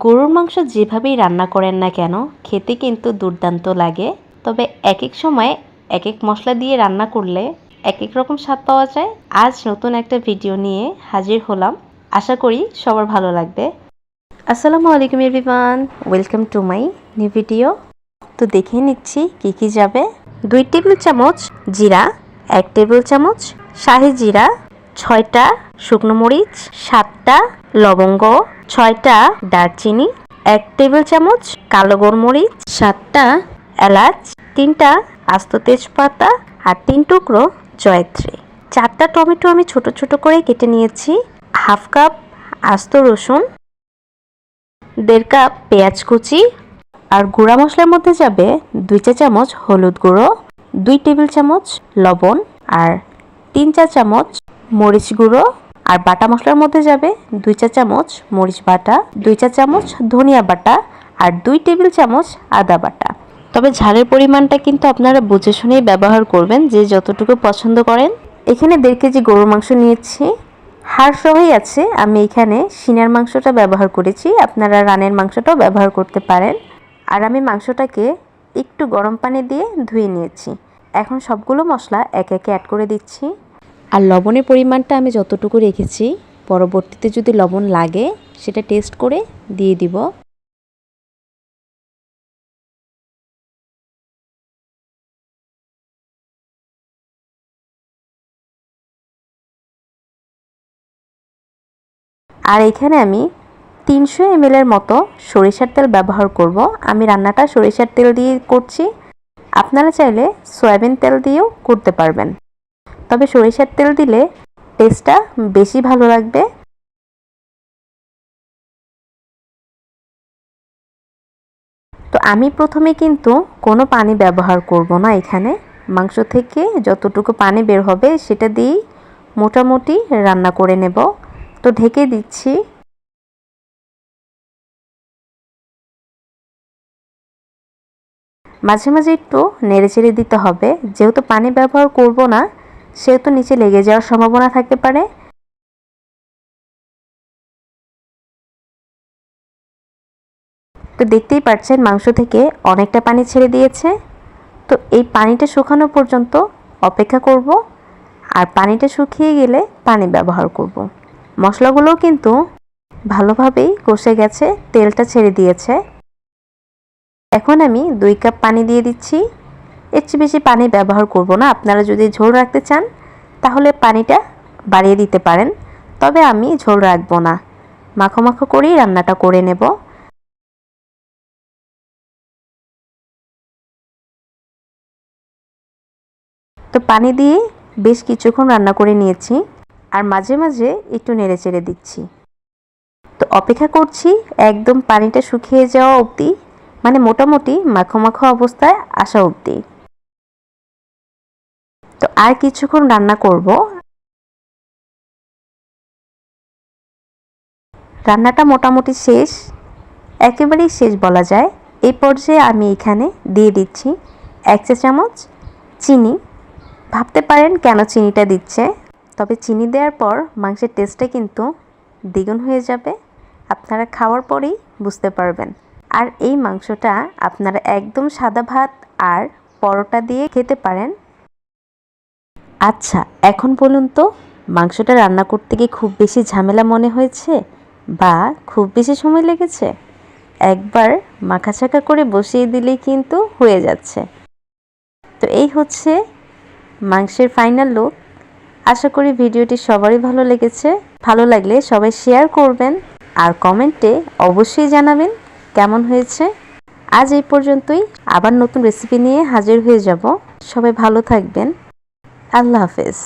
গরুর মাংস যেভাবেই রান্না করেন না কেন, খেতে কিন্তু দুর্দান্ত লাগে। তবে এক এক সময় এক এক মশলা দিয়ে রান্না করলে এক এক রকম স্বাদ পাওয়া যায়। আজ নতুন একটা ভিডিও নিয়ে হাজির হলাম। আশা করি সবার ভালো লাগবে। আসসালামু আলাইকুম everyone, welcome to my new video. তো দেখে নিচ্ছি কি কি যাবে। দুই টেবিল চামচ জিরা, এক টেবিল চামচ শাহি জিরা, ছয়টা শুকনো মরিচ, সাতটা লবঙ্গ ছয়টা দারচিনি, এক টেবিল চামচ কালো গোলমরিচ, সাতটা এলাচ, তিনটা আস্ত তেজপাতা আর তিন টুকরো জয়ত্রী। চারটা টমেটো আমি ছোট ছোট করে কেটে নিয়েছি, হাফ কাপ আস্ত রসুন, দেড় কাপ পেঁয়াজ কুচি আর গুঁড়া মশলার মধ্যে যাবে দুই চা চামচ হলুদ গুঁড়ো, দুই টেবিল চামচ লবণ আর তিন চা চামচ মরিচ গুঁড়ো আর বাটা মশলার মধ্যে যাবে দুই চা চামচ মরিচ বাটা, দুই চা চামচ ধনিয়া বাটা আর দুই টেবিল চামচ আদা বাটা। তবে ঝালের পরিমাণটা কিন্তু আপনারা বুঝে শুনেই ব্যবহার করবেন যে যতটুকু পছন্দ করেন। এখানে দেড় কেজি গরুর মাংস নিয়েছি। হাড় সহই আছে, আমি এখানে সিনার মাংসটা ব্যবহার করেছি, আপনারা রানের মাংসটাও ব্যবহার করতে পারেন। আর আমি মাংসটাকে একটু গরম পানি দিয়ে ধুয়ে নিয়েছি। এখন সবগুলো মশলা এক একে অ্যাড করে দিচ্ছি। আর লবণের পরিমাণটা আমি যতটুকু রেখেছি, পরবর্তীতে যদি লবণ লাগে, সেটা টেস্ট করে দিয়ে দিব। আর এখানে আমি তিনশো এমএলের মতো সরিষার তেল ব্যবহার করব। আমি রান্নাটা সরিষার তেল দিয়ে করছি। আপনারা চাইলে সয়াবিন তেল দিয়েও করতে পারবেন। তবে সরিষার তেল দিলে টেস্টটা বেশি ভালো লাগবে। তো আমি প্রথমে কিন্তু কোনো পানি ব্যবহার করব না এখানে। মাংস থেকে যতটুকু পানি বের হবে সেটা দিয়েই মোটামুটি রান্না করে নেব। তো ঢেকে দিচ্ছি। মাঝে মাঝে একটু নেড়ে চেড়ে দিতে হবে। যেহেতু পানি ব্যবহার করব না সেহেতু নিচে লেগে যাওয়ার সম্ভাবনা থাকতে পারে। তো দেখতেই পাচ্ছেন মাংস থেকে অনেকটা পানি ছেড়ে দিয়েছে। তো এই পানিটা শুকানো পর্যন্ত অপেক্ষা করব আর পানিটা শুকিয়ে গেলে পানি ব্যবহার করব। মশলাগুলোও কিন্তু ভালোভাবেই কষে গেছে, তেলটা ছেড়ে দিয়েছে। এখন আমি দুই কাপ পানি দিয়ে দিচ্ছি। এর চেয়ে বেশি পানি ব্যবহার করব না। আপনারা যদি ঝোল রাখতে চান, তাহলে পানিটা বাড়িয়ে দিতে পারেন। তবে আমি ঝোল রাখব না। মাখো মাখো করেই রান্নাটা করে নেব। তো পানি দিয়ে বেশ কিছুক্ষণ রান্না করে নিয়েছি আর মাঝে মাঝে একটু নেড়ে চেড়ে দিচ্ছি। তো অপেক্ষা করছি একদম পানিটা শুকিয়ে যাওয়া অবধি মানে মোটামুটি মাখো মাখো অবস্থায় আসা অবধি। তো আর কিছুক্ষণ রান্না করব। রান্নাটা মোটামুটি শেষ। একেবারেই শেষ বলা যায়। এই পর্যায়ে আমি এখানে দিয়ে দিচ্ছি এক চা চামচ চিনি। ভাবতে পারেন কেন চিনিটা দিচ্ছে। তবে চিনি দেওয়ার পর মাংসের টেস্টটা কিন্তু দ্বিগুণ হয়ে যাবে। আপনারা খাওয়ার পরেই বুঝতে পারবেন। আর এই মাংসটা আপনারা একদম সাদা ভাত আর পরোটা দিয়ে খেতে পারেন। আচ্ছা এখন বলুন তো মাংসটা রান্না করতে গিয়ে খুব বেশি ঝামেলা মনে হয়েছে বা খুব বেশি সময় লেগেছে? একবার মাখাচাকা করে বসিয়ে দিলেই কিন্তু হয়ে যাচ্ছে। তো এই হচ্ছে মাংসের ফাইনাল লুক আশা করি ভিডিওটি সবারই ভালো লেগেছে। ভালো লাগলে সবাই শেয়ার করবেন আর কমেন্টে অবশ্যই জানাবেন কেমন হয়েছে। আজ এই পর্যন্তই। আবার নতুন রেসিপি নিয়ে হাজির হয়ে যাব। সবাই ভালো থাকবেন। আল্লাহ হাফেজ